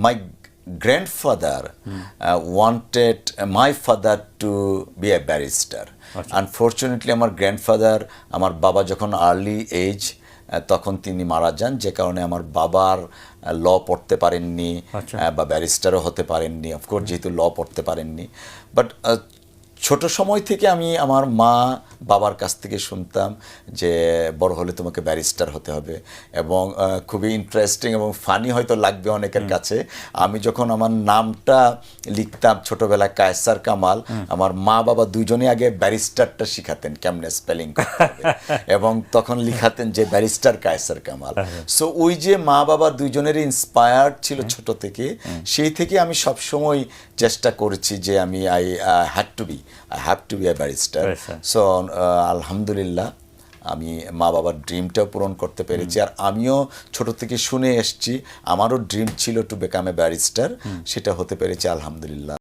my grandfather uh, wanted my father to be a barrister. Unfortunately আমার grandfather আমার বাবা যখন আর্লি এজ তখন তিনি মারা যান যে কারণে আমার বাবার ল পড়তে পারেননি আচ্ছা। আহ, বা ব্যারিস্টারও হতে পারেননি অফকোর্স যেহেতু ল পড়তে পারেননি বাট ছোট সময় থেকে আমি আমার মা বাবার কাছ থেকে শুনতাম যে বড় হলে তোমাকে ব্যারিস্টার হতে হবে এবং খুবই ইন্টারেস্টিং এবং ফানি হয়তো লাগবে অনেকের কাছে। আমি যখন আমার নামটা লিখতাম ছোটবেলায় কায়সার কামাল আমার মা বাবা দুজনে আগে ব্যারিস্টারটা শিখাতেন কেমনে স্পেলিং এবং তখন লিখাতেন যে ব্যারিস্টার কায়সার কামাল। সো ওই যে মা বাবা দুইজনেরই ইন্সপায়ার্ড ছিল ছোট থেকে সেই থেকে আমি সবসময় চেষ্টা করেছি যে আমি I had to be I have to be a barrister so আলহামদুলিল্লাহ আমি মা বাবার ড্রিমটাও পূরণ করতে পেরেছি। আর আমিও ছোট থেকে শুনে এসছি আমারও ড্রিম ছিল টু বেকাম এ ব্যারিস্টার সেটা হতে পেরেছি আলহামদুলিল্লাহ।